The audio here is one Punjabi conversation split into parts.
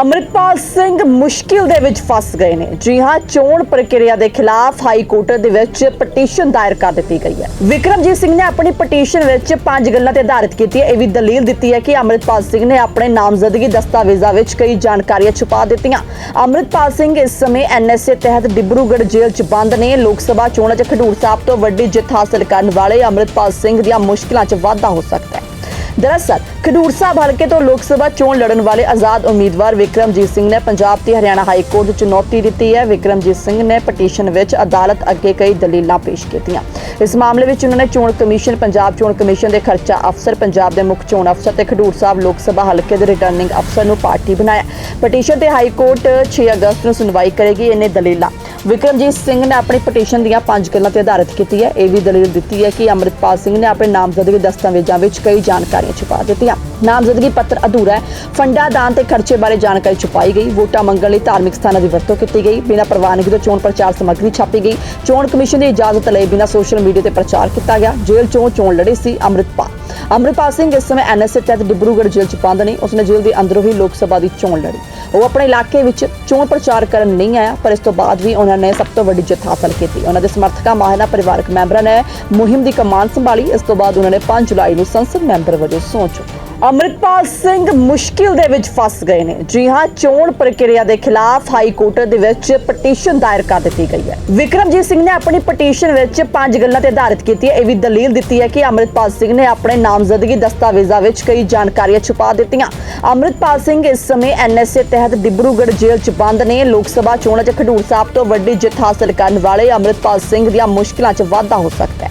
ਅਮਰਿਤਪਾਲ ਸਿੰਘ ਮੁਸ਼ਕਿਲ ਦੇ ਵਿੱਚ ਫਸ ਗਏ ਨੇ। ਜੀ ਹਾਂ, ਚੋਣ ਪ੍ਰਕਿਰਿਆ ਦੇ ਖਿਲਾਫ ਹਾਈ ਕੋਰਟ ਦੇ ਵਿੱਚ ਪਟੀਸ਼ਨ ਦਾਇਰ ਕਰ ਦਿੱਤੀ ਗਈ ਹੈ। ਵਿਕਰਮਜੀਤ ਸਿੰਘ ਨੇ ਆਪਣੀ ਪਟੀਸ਼ਨ ਵਿੱਚ ਪੰਜ ਗੱਲਾਂ ਤੇ ਆਧਾਰਿਤ ਕੀਤੀ ਹੈ। ਇਹ ਵੀ ਦਲੀਲ ਦਿੱਤੀ ਹੈ ਕਿ ਅਮਰਿਤਪਾਲ ਸਿੰਘ ਨੇ ਆਪਣੇ ਨਾਮਜ਼ਦਗੀ ਦਸਤਾਵੇਜ਼ਾਂ ਵਿੱਚ ਕਈ ਜਾਣਕਾਰੀਆਂ ਛੁਪਾ ਦਿੱਤੀਆਂ। ਅਮਰਿਤਪਾਲ ਸਿੰਘ ਇਸ ਸਮੇਂ ਐਨਐਸਏ ਤਹਿਤ ਡਿਬਰੂਗੜ੍ਹ ਜੇਲ੍ਹ 'ਚ ਬੰਦ ਨੇ। ਲੋਕ ਸਭਾ ਚੋਣਾਂ 'ਚ ਖਡੂਰ ਸਾਹਿਬ ਤੋਂ ਵੱਡੀ ਜਿੱਤ ਹਾਸਲ ਕਰਨ ਵਾਲੇ ਅਮਰਿਤਪਾਲ ਸਿੰਘ ਦੀਆਂ ਮੁਸ਼ਕਲਾਂ 'ਚ ਵਾਧਾ ਹੋ ਸਕਦਾ ਹੈ। ਦਰਅਸਲ, ਖਡੂਰ ਸਾਹਿਬ ਹਲਕੇ ਤੋਂ ਲੋਕ ਸਭਾ ਚੋਣ ਲੜਨ ਵਾਲੇ ਆਜ਼ਾਦ ਉਮੀਦਵਾਰ ਵਿਕਰਮਜੀਤ ਸਿੰਘ ਨੇ ਪੰਜਾਬ ਤੇ ਹਰਿਆਣਾ ਹਾਈ ਕੋਰਟ 'ਚ ਚੁਣੌਤੀ ਦਿੱਤੀ ਹੈ। ਵਿਕਰਮਜੀਤ ਸਿੰਘ ਨੇ ਪਟੀਸ਼ਨ ਵਿੱਚ ਅਦਾਲਤ ਅੱਗੇ ਕਈ ਦਲੀਲਾਂ ਪੇਸ਼ ਕੀਤੀਆਂ। ਇਸ ਮਾਮਲੇ ਵਿੱਚ ਉਹਨਾਂ ਨੇ ਚੋਣ ਕਮਿਸ਼ਨ, ਪੰਜਾਬ ਚੋਣ ਕਮਿਸ਼ਨ ਦੇ ਖਰਚਾ ਅਫਸਰ, ਪੰਜਾਬ ਦੇ ਮੁੱਖ ਚੋਣ ਅਫਸਰ ਤੇ ਖਡੂਰ ਸਾਹਿਬ ਲੋਕ ਸਭਾ ਹਲਕੇ ਦੇ ਰਿਟਰਨਿੰਗ ਅਫਸਰ ਨੂੰ ਪਾਰਟੀ ਬਣਾਇਆ। ਪਟੀਸ਼ਨ ਤੇ ਹਾਈ ਕੋਰਟ 6 ਅਗਸਤ ਨੂੰ ਸੁਣਵਾਈ ਕਰੇਗੀ। ਇਹਨੇ ਦਲੀਲਾਂ ਵਿਕਰਮਜੀਤ ਸਿੰਘ ਨੇ ਆਪਣੀ ਪਟੀਸ਼ਨ ਦੀਆਂ ਪੰਜ ਗੱਲਾਂ ਤੇ ਆਧਾਰਿਤ ਕੀਤੀ ਹੈ। ਇਹ ਵੀ ਦਲੀਲ ਦਿੱਤੀ ਹੈ ਕਿ ਅੰਮ੍ਰਿਤਪਾਲ ਸਿੰਘ ਨੇ ਆਪਣੇ ਨਾਮਜ਼ਦਗੀ ਦਸਤਾਵੇਜ਼ਾਂ ਵਿੱਚ ਕਈ ਜਾਣਕਾਰੀਆਂ ਛੁਪਾ ਦਿੱਤੀਆਂ। ਨਾਮਜ਼ਦਗੀ ਪੱਤਰ ਅਧੂਰਾ ਹੈ। ਫੰਡਾ ਦਾਨ ਤੇ ਖਰਚੇ ਬਾਰੇ ਜਾਣਕਾਰੀ ਛੁਪਾਈ ਗਈ। ਵੋਟਾਂ ਮੰਗਣ ਲਈ ਧਾਰਮਿਕ ਸਥਾਨਾਂ ਦੀ ਵਰਤੋਂ ਕੀਤੀ ਗਈ। ਬਿਨਾਂ ਪ੍ਰਵਾਨਗੀ ਤੋਂ ਚੋਣ ਪ੍ਰਚਾਰ ਸਮੱਗਰੀ ਛਾਪੀ ਗਈ। ਚੋਣ ਕਮਿਸ਼ਨ ਦੀ ਇਜਾਜ਼ਤ ਲਏ ਬਿਨਾਂ ਸੋਸ਼ਲ ਮੀਡੀਆ ਤੇ ਪ੍ਰਚਾਰ ਕੀਤਾ ਗਿਆ। ਜੇਲ੍ਹ ਚੋਂ ਚੋਣ ਲੜੇ ਸੀ ਅੰਮ੍ਰਿਤਪਾਲ। ਅੰਮ੍ਰਿਤਪਾਲ ਸਿੰਘ ਇਸ ਸਮੇਂ ਐਨਐਸਏ ਤਹਿਤ ਡਿਬਰੂਗੜ੍ਹ ਜੇਲ੍ਹ 'ਚ ਬੰਦ ਨੇ ਉਸਨੇ ਜੇਲ੍ਹ ਦੇ ਅੰਦਰੋਂ ਹੀ ਲੋਕ ਸਭਾ ਦੀ ਚੋਣ ਲੜੀ। ਉਹ ਆਪਣੇ ਇਲਾਕੇ ਵਿੱਚ ਚੋਣ ਪ੍ਰਚਾਰ ਕਰਨ ਨਹੀਂ ਆਇਆ, ਪਰ ਇਸ ਤੋਂ ਬਾਅਦ ਵੀ ਉਹਨਾਂ ਨੇ ਸਭ ਤੋਂ ਵੱਡੀ ਜਿੱਤ ਹਾਸਲ ਕੀਤੀ। ਉਹਨਾਂ ਦੇ ਸਮਰਥਕਾਂ ਮਾਹਿਨਾ ਪਰਿਵਾਰਕ ਮੈਂਬਰਾਂ ਨੇ ਮੁਹਿੰਮ ਦੀ ਕਮਾਨ ਸੰਭਾਲੀ। ਇਸ ਤੋਂ ਬਾਅਦ ਉਹਨਾਂ ਨੇ 5 ਜੁਲਾਈ ਨੂੰ ਸੰਸਦ ਮੈਂਬਰ ਵਜੋਂ ਸਹੁੰ ਚੁੱਕੀ। ਅਮਰਿਤਪਾਲ ਸਿੰਘ ਮੁਸ਼ਕਿਲ ਦੇ ਵਿੱਚ ਫਸ ਗਏ ਨੇ। ਜੀ ਹਾਂ, ਚੋਣ ਪ੍ਰਕਿਰਿਆ ਦੇ ਖਿਲਾਫ ਹਾਈ ਕੋਰਟ ਦੇ ਵਿੱਚ ਪਟੀਸ਼ਨ ਦਾਇਰ ਕਰ ਦਿੱਤੀ ਗਈ ਹੈ। ਵਿਕਰਮਜੀਤ ਸਿੰਘ ਨੇ ਆਪਣੀ ਪਟੀਸ਼ਨ ਵਿੱਚ ਪੰਜ ਗੱਲਾਂ ਤੇ ਆਧਾਰਿਤ ਕੀਤੀ ਹੈ। ਇਹ ਵੀ ਦਲੀਲ ਦਿੱਤੀ ਹੈ ਕਿ ਅਮਰਿਤਪਾਲ ਸਿੰਘ ਨੇ ਆਪਣੇ ਨਾਮਜ਼ਦਗੀ ਦਸਤਾਵੇਜ਼ਾਂ ਵਿੱਚ ਕਈ ਜਾਣਕਾਰੀਆਂ ਛੁਪਾ ਦਿੱਤੀਆਂ। ਅਮਰਿਤਪਾਲ ਸਿੰਘ ਇਸ ਸਮੇਂ ਐਨਐਸਏ ਤਹਿਤ ਡਿਬਰੂਗੜ੍ਹ ਜੇਲ੍ਹ 'ਚ ਬੰਦ ਨੇ। ਲੋਕ ਸਭਾ ਚੋਣਾਂ 'ਚ ਖਡੂਰ ਸਾਹਿਬ ਤੋਂ ਵੱਡੀ ਜਿੱਤ ਹਾਸਲ ਕਰਨ ਵਾਲੇ ਅਮਰਿਤਪਾਲ ਸਿੰਘ ਦੀਆਂ ਮੁਸ਼ਕਲਾਂ 'ਚ ਵਾਧਾ ਹੋ ਸਕਦਾ ਹੈ।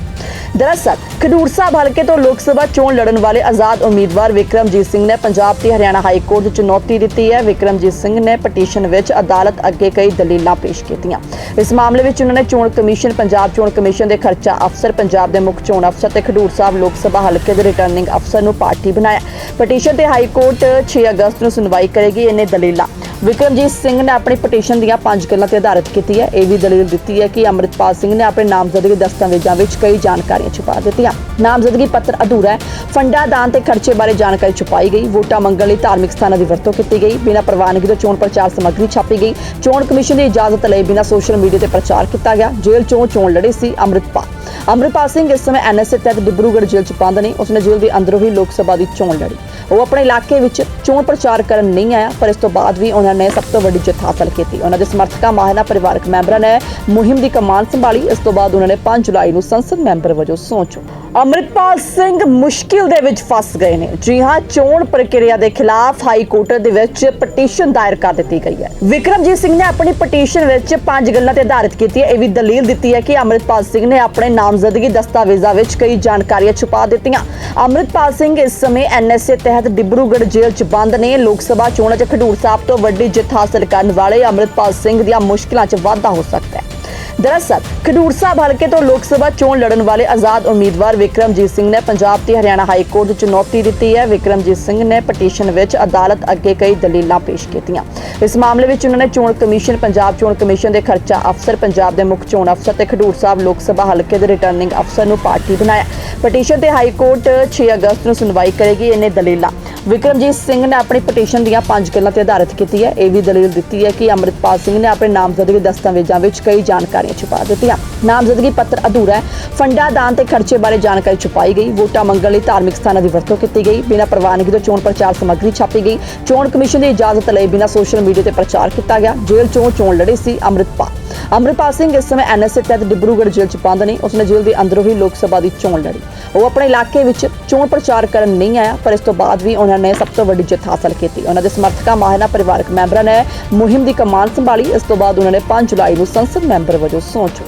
ਦਰਅਸਲ ਖਡੂਰ ਸਾਹਿਬ ਹਲਕੇ ਤੋਂ ਲੋਕ ਸਭਾ ਚੋਣ ਲੜਨ ਵਾਲੇ ਆਜ਼ਾਦ ਉਮੀਦਵਾਰ ਵਿਕਰਮਜੀਤ ਸਿੰਘ ਨੇ ਪੰਜਾਬ ਤੇ ਹਰਿਆਣਾ ਹਾਈ ਕੋਰਟ 'ਚ ਚੁਣੌਤੀ ਦਿੱਤੀ ਹੈ। ਵਿਕਰਮਜੀਤ ਸਿੰਘ ਨੇ ਪਟੀਸ਼ਨ ਵਿੱਚ ਅਦਾਲਤ ਅੱਗੇ ਕਈ ਦਲੀਲਾਂ ਪੇਸ਼ ਕੀਤੀਆਂ। ਇਸ ਮਾਮਲੇ ਵਿੱਚ ਉਹਨਾਂ ਨੇ ਚੋਣ ਕਮਿਸ਼ਨ, ਪੰਜਾਬ ਚੋਣ ਕਮਿਸ਼ਨ ਦੇ ਖਰਚਾ ਅਫਸਰ, ਪੰਜਾਬ ਦੇ ਮੁੱਖ ਚੋਣ ਅਫਸਰ ਤੇ ਖਡੂਰ ਸਾਹਿਬ ਲੋਕ ਸਭਾ ਹਲਕੇ ਦੇ ਰਿਟਰਨਿੰਗ ਅਫਸਰ ਨੂੰ ਪਾਰਟੀ ਬਣਾਇਆ। ਪਟੀਸ਼ਨ ਤੇ ਹਾਈ ਕੋਰਟ 6 ਅਗਸਤ ਨੂੰ ਸੁਣਵਾਈ ਕਰੇਗੀ। ਇਹਨੇ ਦਲੀਲਾਂ ਵਿਕਰਮਜੀਤ ਸਿੰਘ ਨੇ ਆਪਣੀ ਪਟੀਸ਼ਨ ਦੀਆਂ ਪੰਜ ਗੱਲਾਂ ਤੇ ਆਧਾਰਿਤ ਕੀਤੀ ਹੈ। ਇਹ ਵੀ ਦਲੀਲ ਦਿੱਤੀ ਹੈ ਕਿ ਅੰਮ੍ਰਿਤਪਾਲ ਸਿੰਘ ਨੇ ਆਪਣੇ ਨਾਮਜ਼ਦਗੀ ਦਸਤਾਵੇਜ਼ਾਂ ਵਿੱਚ ਕਈ ਜਾਣਕਾਰੀਆਂ ਛੁਪਾ ਦਿੱਤੀਆਂ। ਨਾਮਜ਼ਦਗੀ ਪੱਤਰ ਅਧੂਰਾ ਹੈ। ਫੰਡਾ, ਦਾਨ ਤੇ ਖਰਚੇ ਬਾਰੇ ਜਾਣਕਾਰੀ ਛੁਪਾਈ ਗਈ। ਵੋਟਾਂ ਮੰਗਣ ਲਈ ਧਾਰਮਿਕ ਸਥਾਨਾਂ ਦੀ ਵਰਤੋਂ ਕੀਤੀ ਗਈ। ਬਿਨਾਂ ਪ੍ਰਵਾਨਗੀ ਤੋਂ ਚੋਣ ਪ੍ਰਚਾਰ ਸਮੱਗਰੀ ਛਾਪੀ ਗਈ। ਚੋਣ ਕਮਿਸ਼ਨ ਦੀ ਇਜਾਜ਼ਤ ਲਏ ਬਿਨਾਂ ਸੋਸ਼ਲ ਮੀਡੀਆ ਤੇ ਪ੍ਰਚਾਰ ਕੀਤਾ ਗਿਆ। ਜੇਲ੍ਹ ਚੋਂ ਚੋਣ ਲੜੀ ਸੀ ਅੰਮ੍ਰਿਤਪਾਲ। ਅੰਮ੍ਰਿਤਪਾਲ ਸਿੰਘ ਇਸ ਸਮੇਂ ਐਨਐਸਏ ਤਹਿਤ ਡਿਬਰੂਗੜ੍ਹ ਜੇਲ੍ਹ 'ਚ ਬੰਦ ਨੇ। ਉਸਨੇ ਜੇਲ੍ਹ ਦੇ ਅੰਦਰੋਂ ਹੀ ਲੋਕ ਸਭਾ ਦੀ ਚੋਣ ਲੜੀ। ਉਹ ਆਪਣੇ ਇਲਾਕੇ ਵਿੱਚ ਚੋਣ ਪ੍ਰਚਾਰ ਕਰਨ ਨਹੀਂ ਆਇਆ, ਪਰ ਇਸ ਤੋਂ ਬਾਅਦ ਵੀ ਉਹਨਾਂ ਨੇ ਸਭ ਤੋਂ ਵੱਡੀ ਜਿੱਤ ਹਾਸਲ ਕੀਤੀ। ਉਹਨਾਂ ਦੇ ਸਮਰਥਕਾਂ ਮਾਹਿਨਾ ਪਰਿਵਾਰਕ ਮੈਂਬਰਾਂ ਨੇ ਮੁਹਿੰਮ ਦੀ ਕਮਾਨ ਸੰਭਾਲੀ। ਇਸ ਤੋਂ ਬਾਅਦ ਉਹਨਾਂ ਨੇ 5 ਜੁਲਾਈ ਨੂੰ ਸੰਸਦ ਮੈਂਬਰ ਵਜੋਂ ਸਹੁੰ ਚੁੱਕੀ। ਸਿੰਘ ਮੁਸ਼ਕਿਲ ਦੇ ਵਿੱਚ ਫਸ ਗਏ ਨੇ। ਜੀ ਹਾਂ, ਚੋਣ ਪ੍ਰਕਿਰਿਆ ਦੇ ਖਿਲਾਫ ਹਾਈ ਕੋਰਟ ਦੇ ਵਿੱਚ ਪਟੀਸ਼ਨ ਦਾਇਰ ਕਰ ਦਿੱਤੀ ਗਈ ਹੈ। ਵਿਕਰਮਜੀਤ ਸਿੰਘ ਨੇ ਆਪਣੀ ਪਟੀਸ਼ਨ ਵਿੱਚ ਪੰਜ ਗੱਲਾਂ ਤੇ ਆਧਾਰਿਤ ਕੀਤੀ ਹੈ। ਇਹ ਵੀ ਦਲੀਲ ਦਿੱਤੀ ਹੈ ਕਿ ਅਮਰਿਤਪਾਲ ਸਿੰਘ ਨੇ ਆਪਣੇ ਨਾਮ ਨਾਮਜ਼ਦਗੀ ਦਸਤਾਵੇਜ਼ਾਂ ਵਿੱਚ ਕਈ ਜਾਣਕਾਰੀਆਂ ਛੁਪਾ ਦਿੱਤੀਆਂ। ਅਮਰਿਤਪਾਲ ਸਿੰਘ ਇਸ ਸਮੇਂ ਐਨਐਸਏ ਤਹਿਤ ਡਿਬਰੂਗੜ੍ਹ ਜੇਲ੍ਹ 'ਚ ਬੰਦ ਨੇ। ਲੋਕ ਸਭਾ ਚੋਣਾਂ 'ਚ ਖਡੂਰ ਸਾਹਿਬ ਤੋਂ ਵੱਡੀ ਜਿੱਤ ਹਾਸਲ ਕਰਨ ਵਾਲੇ ਅਮਰਿਤਪਾਲ ਸਿੰਘ ਦੀਆਂ ਮੁਸ਼ਕਲਾਂ 'ਚ ਵਾਧਾ ਹੋ ਸਕਦਾ ਹੈ। ਦਰਅਸਲ ਖਡੂਰ ਸਾਹਿਬ ਹਲਕੇ ਤੋਂ ਲੋਕ ਸਭਾ ਚੋਣ ਲੜਨ ਵਾਲੇ ਆਜ਼ਾਦ ਉਮੀਦਵਾਰ ਵਿਕਰਮਜੀਤ ਸਿੰਘ ਨੇ ਪੰਜਾਬ ਤੇ ਹਰਿਆਣਾ ਹਾਈ ਕੋਰਟ 'ਚ ਚੁਣੌਤੀ ਦਿੱਤੀ ਹੈ। ਵਿਕਰਮਜੀਤ ਸਿੰਘ ਨੇ ਪਟੀਸ਼ਨ ਵਿੱਚ ਅਦਾਲਤ ਅੱਗੇ ਕਈ ਦਲੀਲਾਂ ਪੇਸ਼ ਕੀਤੀਆਂ। ਇਸ ਮਾਮਲੇ ਵਿੱਚ ਉਹਨਾਂ ਨੇ ਚੋਣ ਕਮਿਸ਼ਨ, ਪੰਜਾਬ ਚੋਣ ਕਮਿਸ਼ਨ ਦੇ ਖਰਚਾ ਅਫਸਰ, ਪੰਜਾਬ ਦੇ ਮੁੱਖ ਚੋਣ ਅਫਸਰ ਤੇ ਖਡੂਰ ਸਾਹਿਬ ਲੋਕ ਸਭਾ ਹਲਕੇ ਦੇ ਰਿਟਰਨਿੰਗ ਅਫਸਰ ਨੂੰ ਪਾਰਟੀ ਬਣਾਇਆ। ਪਟੀਸ਼ਨ ਤੇ ਹਾਈ ਕੋਰਟ 6 ਅਗਸਤ ਨੂੰ ਸੁਣਵਾਈ ਕਰੇਗੀ। ਇਹਨੇ ਦਲੀਲਾਂ ਵਿਕਰਮਜੀਤ ਸਿੰਘ ਨੇ ਆਪਣੀ ਪਟੀਸ਼ਨ ਦੀਆਂ ਪੰਜ ਗੱਲਾਂ ਤੇ ਆਧਾਰਿਤ ਕੀਤੀ ਹੈ। ਇਹ ਵੀ ਦਲੀਲ ਦਿੱਤੀ ਹੈ ਕਿ ਅੰਮ੍ਰਿਤਪਾਲ ਸਿੰਘ ਨੇ ਆਪਣੇ ਨਾਮਜ਼ਦਗੀ ਦਸਤਾਵੇਜ਼ਾਂ ਵਿੱਚ ਕਈ ਜਾਣਕਾਰੀਆਂ ਛੁਪਾ ਦਿੱਤੀਆਂ। ਨਾਮਜ਼ਦਗੀ ਪੱਤਰ ਅਧੂਰਾ ਹੈ। ਫੰਡਾ ਦਾਨ ਤੇ ਖਰਚੇ ਬਾਰੇ ਜਾਣਕਾਰੀ ਛੁਪਾਈ ਗਈ। ਵੋਟਾਂ ਮੰਗਣ ਲਈ ਧਾਰਮਿਕ ਸਥਾਨਾਂ ਦੀ ਵਰਤੋਂ ਕੀਤੀ ਗਈ। ਬਿਨਾਂ ਪ੍ਰਵਾਨਗੀ ਤੋਂ ਚੋਣ ਪ੍ਰਚਾਰ ਸਮੱਗਰੀ ਛਾਪੀ ਗਈ। ਚੋਣ ਕਮਿਸ਼ਨ ਦੀ ਇਜਾਜ਼ਤ ਲਏ ਬਿਨਾਂ ਸੋਸ਼ਲ ਮੀਡੀਆ ਤੇ ਪ੍ਰਚਾਰ ਕੀਤਾ ਗਿਆ। ਜੇਲ੍ਹ ਚੋਂ ਚੋਣ ਲੜੀ ਸੀ ਅੰਮ੍ਰਿਤਪਾਲ। ਅੰਮ੍ਰਿਤਪਾਲ ਸਿੰਘ ਇਸ ਸਮੇਂ ਐਨਐਸਏ ਤਹਿਤ ਡਿਬਰੂਗੜ੍ਹ ਜੇਲ੍ਹ 'ਚ ਬੰਦ ਨੇ। ਉਸਨੇ ਜੇਲ੍ਹ ਦੇ ਅੰਦਰੋਂ ਹੀ ਲੋਕ ਸਭਾ ਦੀ ਚੋਣ ਲੜੀ। ਉਹ ਆਪਣੇ ਇਲਾਕੇ ਵਿੱਚ ਚੋਣ ਪ੍ਰਚਾਰ ਕਰਨ ਨਹੀਂ ਆਇਆ, ਪਰ ਇਸ ਤੋਂ ਬਾਅਦ ਵੀ ਉਹਨਾਂ ਨੇ ਸਭ ਤੋਂ ਵੱਡੀ ਜਿੱਤ ਹਾਸਲ ਕੀਤੀ। ਉਹਨਾਂ ਦੇ ਸਮਰਥਕਾਂ, ਮਾਹਿਰਾਂ, ਪਰਿਵਾਰਕ ਮੈਂਬਰਾਂ ਨੇ ਮੁਹਿੰਮ ਦੀ ਕਮਾਨ ਸੰਭਾਲੀ। ਇਸ ਤੋਂ ਬਾਅਦ ਉਹਨਾਂ ਨੇ 5 ਜੁਲਾਈ ਨੂੰ ਸੰਸਦ ਮੈਂਬਰ ਵਜੋਂ ਸਹੁੰ ਚੁੱਕੀ।